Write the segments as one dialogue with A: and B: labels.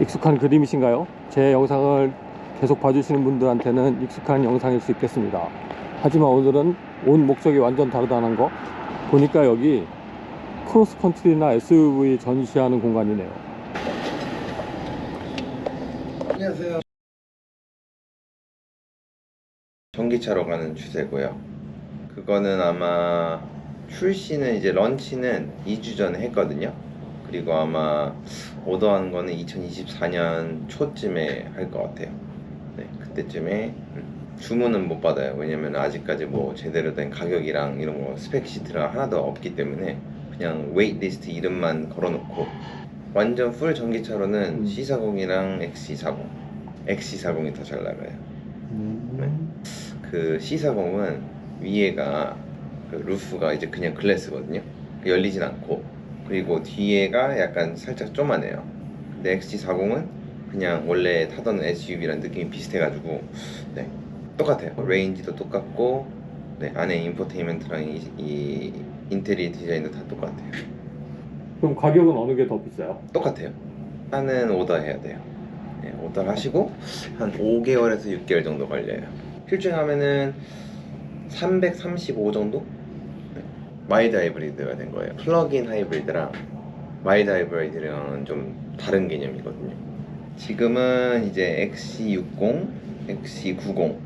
A: 익숙한 그림이신가요? 제 영상을 계속 봐주시는 분들한테는 익숙한 영상일 수 있겠습니다. 하지만 오늘은 온 목적이 완전 다르다는 거 보니까 여기 크로스컨트리나 SUV 전시하는 공간이네요.
B: 안녕하세요. 전기차로 가는 추세고요. 그거는 아마 출시는 이제 런치는 2주 전에 했거든요. 그리고 아마 오더하는 거는 2024년 초쯤에 할 것 같아요. 네, 그때쯤에 음, 주문은 못 받아요. 왜냐면 아직까지 뭐 제대로 된 가격이랑 이런 거 스펙 시트가 하나도 없기 때문에 그냥 웨이트리스트 이름만 걸어놓고 완전 풀 전기차로는
A: 음.
B: C40이랑 XC40 XC40이 더 잘 나가요 그 C40은 위에가 그 루프가 이제 그냥 글래스거든요 열리진 않고 그리고 뒤에가 약간 살짝 쪼만해요 근데 XC40은 그냥 원래 타던 SUV랑 느낌이 비슷해가지고 네 똑같아요 레인지도 똑같고 네 안에 인포테인먼트랑 이, 이 인테리어 디자인도 다 똑같아요
A: 그럼 가격은 어느 게 더 비싸요?
B: 똑같아요. 하는 오더 해야 돼요. 네, 오더 하시고 한 5개월에서 6개월 정도 걸려요. 필중하면은 335 정도? 네. 마일드 하이브리드가 된 거예요. 플러그인 하이브리드랑 마일드 하이브리드랑은 좀 다른 개념이거든요. 지금은 이제 XC60, XC90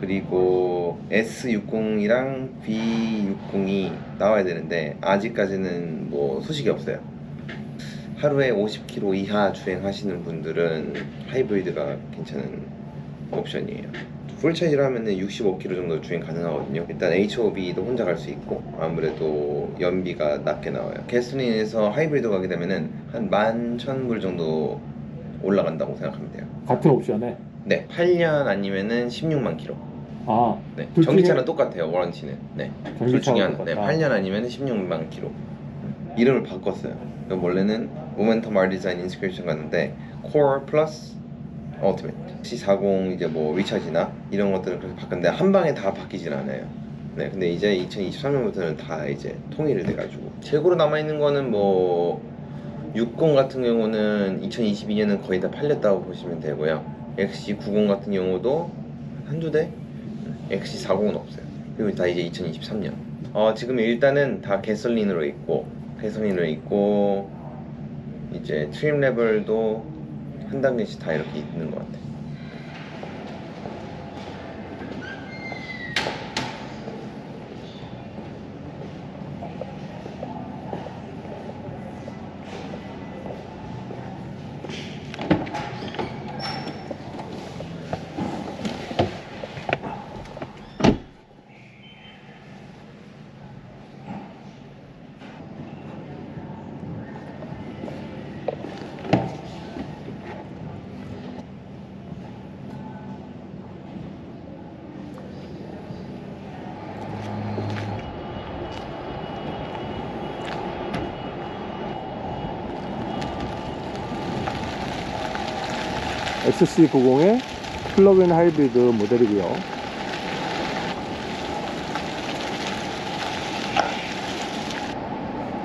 B: 그리고 S60이랑 B60이 나와야 되는데 아직까지는 뭐 소식이 없어요. 하루에 50km 이하 주행하시는 분들은 하이브리드가 괜찮은 옵션이에요. 풀차이즈로 하면은 65km 정도 주행 가능하거든요. 일단 HOB도 혼자 갈 수 있고 아무래도 연비가 낮게 나와요. 게스트린에서 하이브리드 가게 되면은 한 11,000불 정도 올라간다고 생각하면 돼요.
A: 같은 옵션에
B: 네, 8년 아니면은 16만 킬로.
A: 아
B: 네,
A: 둘
B: 전기차는
A: 중에-
B: 똑같아요. 워런티는. 네, 둘 중에 하나. 네,
A: 똑같다.
B: 8년 아니면 16만 킬로. 이름을 바꿨어요. 원래는 모멘텀 R 디자인 인스크리션 갔는데 코어 플러스 얼티메트. C40 이제 뭐 리차지나 이런 것들을 그렇게 바꿨는데 한 방에 다 바뀌진 않아요. 네, 근데 이제 2023년부터는 다 이제 통일이 돼가지고 재고로 남아 있는 거는 뭐 60 같은 경우는 2022년은 거의 다 팔렸다고 보시면 되고요. XC90 같은 경우도 한두 대, XC40은 없어요. 그리고 다 이제 2023년. 어, 지금 일단은 다 개솔린으로 있고, 개솔린으로 있고, 이제 트림 레벨도 한 단계씩 다 이렇게 있는 것 같아요.
A: XC90의 플러그인 하이브리드 모델이고요.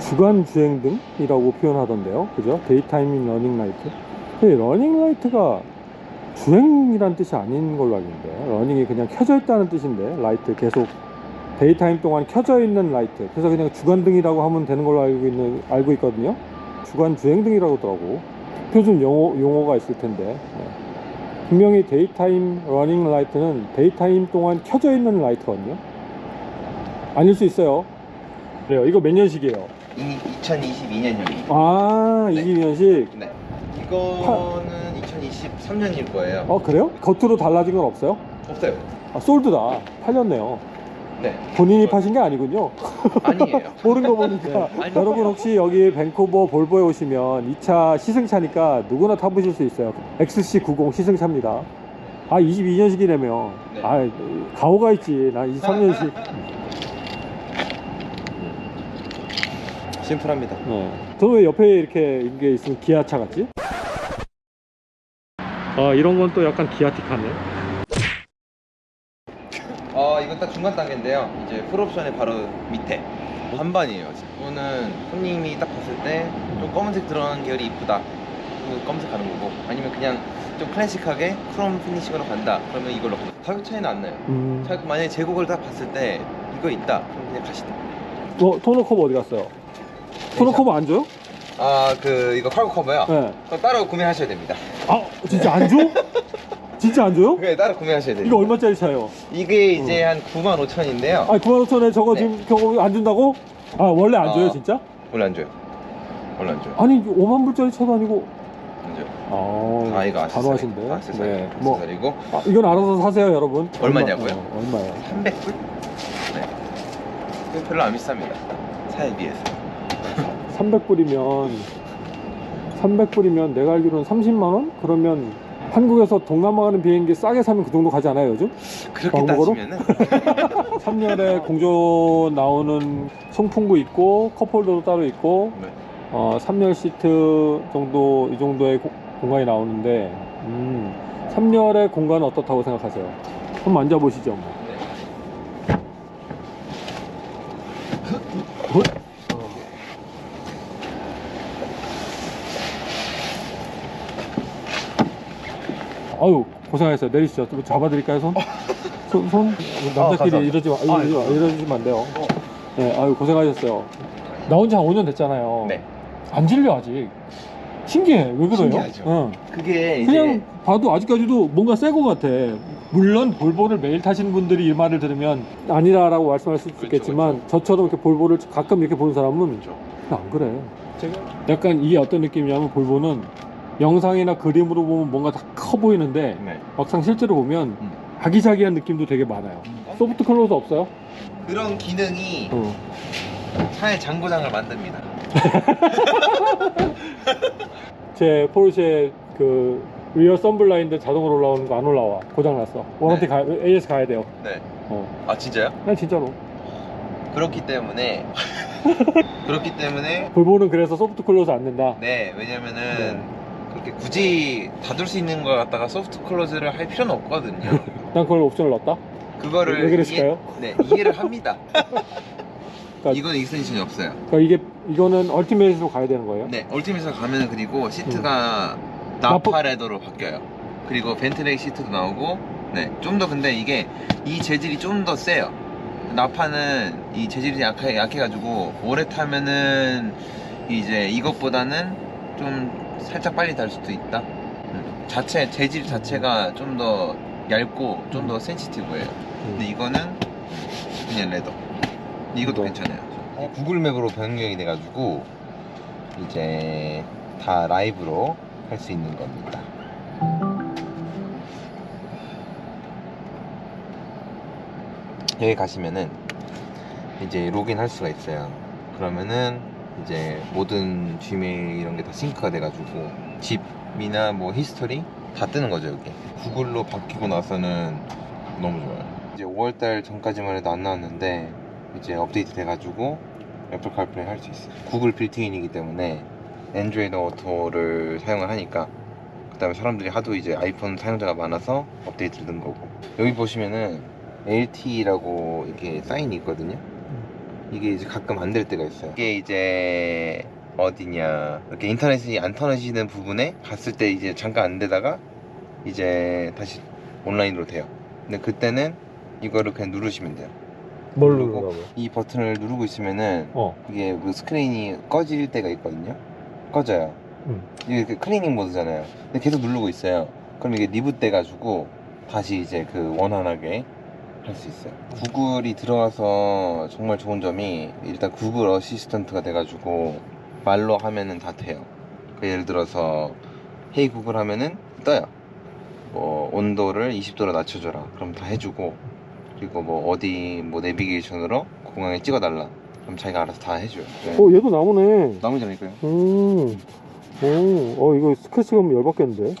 A: 주간 주행 등이라고 표현하던데요. 그죠? 데이타임 러닝 라이트. 러닝 라이트가 주행이란 뜻이 아닌 걸로 알고 있는데 러닝이 그냥 켜져 있다는 뜻인데 라이트 계속 데이타임 동안 켜져 있는 라이트 그래서 그냥 주간등이라고 하면 되는 걸로 알고 있는 알고 있거든요 주간 주행등이라고 하더라고 표준 용어, 용어가 있을 텐데 네. 분명히 데이타임 러닝 라이트는 데이타임 동안 켜져 있는 라이트거든요 아닐 수 있어요 그래요 이거 몇 년식이에요
B: 이 2022년형이.
A: 아
B: 네.
A: 22년식
B: 네. 이거는 2023년일 거예요.
A: 어 그래요? 겉으로 달라진 건 없어요?
B: 없어요.
A: 아 솔드다 팔렸네요
B: 네.
A: 본인이 파신 게 아니군요
B: 아니에요.
A: 모르는 거 보니까
B: 아니.
A: 여러분 혹시 여기 밴쿠버 볼보에 오시면 2차 시승차니까 누구나 타보실 수 있어요 XC90 시승차입니다 아 22년식이라며
B: 네.
A: 아 가오가 있지 나 23년식
B: 심플합니다.
A: 네. 저는 왜 옆에 이렇게 이게 있으면 기아차 같지? 아 이런 건 또 약간 기아틱하네
B: 어, 이건 딱 중간 단계인데요. 이제 풀옵션의 바로 밑에 반반이에요. 이거는 손님이 딱 봤을 때 좀 검은색 들어간 계열이 이쁘다. 검은색 가는 거고 아니면 그냥 좀 클래식하게 크롬 피니싱으로 간다. 그러면 이걸로. 가격 차이는 안 나요.
A: 음.
B: 자, 만약에 제곡을 딱 봤을 때 이거 있다. 그럼 그냥 가시다.
A: 어, 토너 커버 어디 갔어요? 토너 커버 안 줘요?
B: 아, 그 이거 카고 커버요?
A: 네.
B: 따로 구매하셔야 됩니다.
A: 아, 진짜 안 줘? 진짜 안 줘요?
B: 그게 따로 구매하셔야 돼요.
A: 이거 얼마짜리 차예요?
B: 이게 이제 한 9만 5천인데요.
A: 아, 9만 5천에 저거
B: 네.
A: 지금 경고 안 준다고? 아, 원래 안 줘요,
B: 아.
A: 진짜?
B: 원래 안 줘요. 원래 안 줘요.
A: 아니, 5만 불짜리 차도 아니고.
B: 안 줘요.
A: 아,
B: 다 이거.
A: 단호하신데.
B: 다 아세서리.
A: 네. 뭐,
B: 아세서리고
A: 아, 이건 알아서 사세요, 여러분.
B: 얼마냐고요?
A: 얼마, 어, 얼마예요?
B: 300불? 네. 이거 별로 안 비쌉니다. 차에 비해서.
A: 300불이면 300불이면 내가 알기로는 30만 원? 그러면 한국에서 동남아 가는 비행기 싸게 사면 그 정도 가지 않아요, 요즘?
B: 그렇게
A: 왕복으로?
B: 따지면은
A: 3열에 공조 나오는 송풍구 있고 컵홀더도 따로 있고
B: 네.
A: 어, 3열 시트 정도 이 정도의 고- 공간이 나오는데 음, 3열의 공간은 어떻다고 생각하세요? 한번 만져보시죠. 뭐. 어? 아유 고생하셨어요. 내리시죠. 좀 잡아드릴까요 손? 손, 손? 남자끼리
B: 감사합니다.
A: 이러지 마,
B: 아,
A: 이러지, 마, 이러시면 안 돼요. 네, 아유 고생하셨어요. 나온 지한 5년 됐잖아요.
B: 네.
A: 안 질려 아직. 신기해. 왜 그래요?
B: 신기하죠.
A: 응.
B: 그게 이제
A: 그냥 봐도 아직까지도 뭔가 새거 같아. 물론 볼보를 매일 타시는 분들이 이 말을 들으면 아니라라고 말씀할 수
B: 그렇죠,
A: 있겠지만 저처럼 이렇게 볼보를 가끔 이렇게 보는 사람은
B: 그렇죠.
A: 안 그래. 약간 이게 어떤 느낌이냐면 볼보는 영상이나 그림으로 보면 뭔가 다 커 보이는데
B: 네.
A: 막상 실제로 보면
B: 음.
A: 아기자기한 느낌도 되게 많아요. 소프트 클로즈 없어요?
B: 그런 기능이
A: 어.
B: 차의 장고장을 만듭니다.
A: 제 포르쉐 그 리어 썬블라인드 자동으로 올라오는 거 안 올라와. 고장 났어. 워런티
B: 네.
A: 가 AS 가야 돼요.
B: 네.
A: 어.
B: 아 진짜요?
A: 난 진짜로.
B: 그렇기 때문에 그렇기 때문에
A: 볼보는 그래서 소프트 클로즈 안 된다.
B: 네 왜냐면은
A: 네.
B: 그렇게 굳이 닫을 수 있는 걸 갖다가 소프트 클로즈를 할 필요는 없거든요.
A: 난 그걸 옵션을 넣었다.
B: 그거를
A: 왜 그랬을까요?
B: 이해, 네 이해를 합니다.
A: 그러니까-
B: 이건 익스텐션이 없어요.
A: 그러니까 이게 이거는 얼티메이트로 가야 되는 거예요.
B: 네 얼티밋에서 가면은 그리고 시트가
A: 음.
B: 나파 레더로 바뀌어요. 그리고 벤틀레이 시트도 나오고 네 좀 더 근데 이게 이 재질이 좀 더 세요. 나파는 이 재질이 약해 약해가지고 오래 타면은 이제 이것보다는 좀 살짝 빨리 달 수도 있다. 음. 자체 재질 자체가 좀 더 얇고 좀 더 센시티브해요. 근데 이거는 그냥 레더. 근데 이것도. 괜찮아요. 구글 맵으로 변경이 돼가지고 이제 다 라이브로 할 수 있는 겁니다. 여기 가시면은 이제 로그인 할 수가 있어요. 그러면은 이제 모든 지메일 이런 게 다 싱크가 돼가지고 집이나 뭐 히스토리 다 뜨는 거죠 여기. 구글로 바뀌고 나서는 너무 좋아요. 이제 5월달 전까지만 해도 안 나왔는데 이제 업데이트 돼가지고 애플 카플레이 할 수 있어요. 구글 빌트인이기 때문에 엔드로이드 오토를 사용을 하니까 그 다음에 사람들이 하도 이제 아이폰 사용자가 많아서 업데이트를 넣은 거고 여기 보시면은 LTE라고 이렇게 사인이 있거든요. 이게 이제 가끔 안 될 때가 있어요. 이게 이제 어디냐 이렇게 인터넷이 안 터지는 부분에 갔을 때 이제 잠깐 안 되다가 이제 다시 온라인으로 돼요. 근데 그때는 이거를 그냥 누르시면 돼요.
A: 뭘
B: 누르고?
A: 누르라고요?
B: 이 버튼을 누르고 있으면은
A: 어.
B: 이게 그 스크린이 꺼질 때가 있거든요. 꺼져요.
A: 음.
B: 이게 그 클리닝 모드잖아요. 근데 계속 누르고 있어요. 그럼 이게 리부트 돼가지고 다시 이제 그 원활하게 할 수 있어요. 구글이 들어가서 정말 좋은 점이 일단 구글 어시스턴트가 돼가지고 말로 하면은 다 돼요. 그 예를 들어서 헤이 구글 하면은 떠요. 뭐 온도를 20도로 낮춰줘라. 그럼 다 해주고 그리고 뭐 어디 뭐 내비게이션으로 공항에 찍어달라. 그럼 자기가 알아서 다 해줘요. 네.
A: 어 얘도 나무네.
B: 나무 점일까요?
A: 음. 오, 어 이거 스크래치 가면 열받겠는데.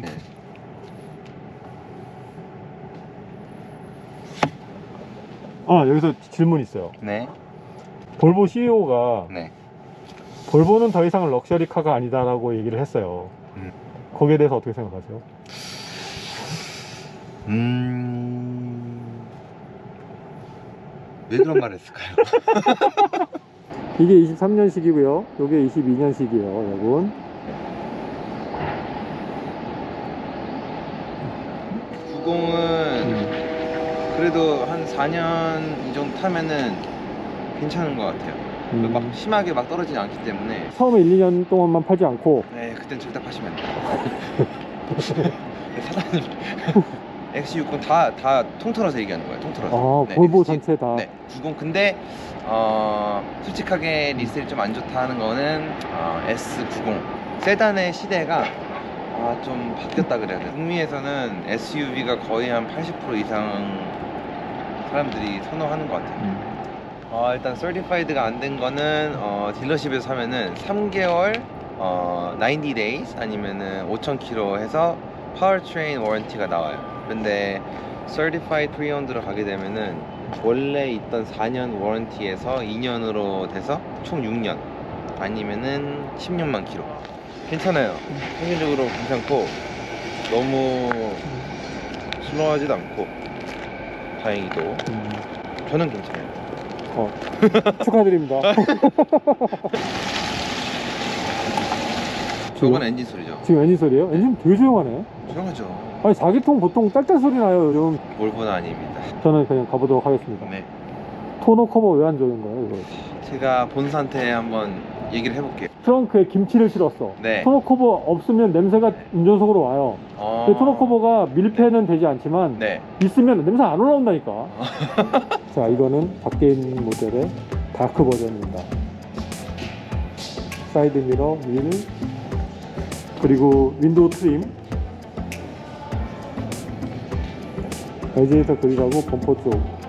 B: 네.
A: 아 여기서 질문 있어요.
B: 네.
A: 볼보 CEO가
B: 네.
A: 볼보는 더 이상 럭셔리 카가 아니다라고 얘기를 했어요.
B: 음.
A: 거기에 대해서 어떻게 생각하세요?
B: 음. 왜 그런 말을 했을까요?
A: 이게 23년식이고요. 이게 22년식이에요, 여러분.
B: 90은 그래도 한 4년 이 정도 타면은 괜찮은 것 같아요.
A: 음.
B: 막 심하게 막 떨어지지 않기 때문에
A: 처음에 1, 2년 동안만 팔지 않고
B: 네, 그땐 절대 파시면 안 돼요. 네, 사장님 XC60 다, 다 통틀어서 얘기하는 거예요. 통틀어서.
A: 아,
B: 네,
A: 볼보 전체 다.
B: 네, 90 근데 어, 솔직하게 리셀이 좀 안 좋다 하는 거는 어, S90 세단의 시대가 아, 좀 바뀌었다 그래야 돼. 북미에서는 SUV가 거의 한 80% 이상 사람들이 선호하는 것 같아요.
A: 음.
B: 어, 일단 서티파이드가 안 된 거는 어, 딜러십에서 사면은 3개월 어, 90 days 아니면은 5,000km 해서 파워트레인 워런티가 나와요. 근데 certified pre-owned로 가게 되면은 원래 있던 4년 워런티에서 2년으로 돼서 총 6년 아니면은 16만 킬로. 괜찮아요. 평균적으로 괜찮고 너무 슬로하지도 않고 다행히도
A: 음.
B: 저는 괜찮아요.
A: 어, 축하드립니다.
B: 저건 엔진 소리죠.
A: 지금 엔진 소리예요? 엔진 되게 조용하네.
B: 조용하죠.
A: 아니 4기통 보통 딸딸 소리 나요 요즘.
B: 몰보는 아닙니다.
A: 저는 그냥 가보도록 하겠습니다.
B: 네.
A: 토너 커버 왜 안 좋은 거예요 이거?
B: 제가 본사한테 한번 얘기를 해볼게요.
A: 트렁크에 김치를 실었어.
B: 네.
A: 토너 커버 없으면 냄새가 운전석으로 와요.
B: 어...
A: 근데 토너 커버가 밀폐는 되지 않지만
B: 네.
A: 있으면 냄새 안 올라온다니까. 자 이거는 밖에 있는 모델의 다크 버전입니다. 사이드 미러, 휠, 그리고 윈도우 트림, 레지에이터 그릴하고 범퍼 쪽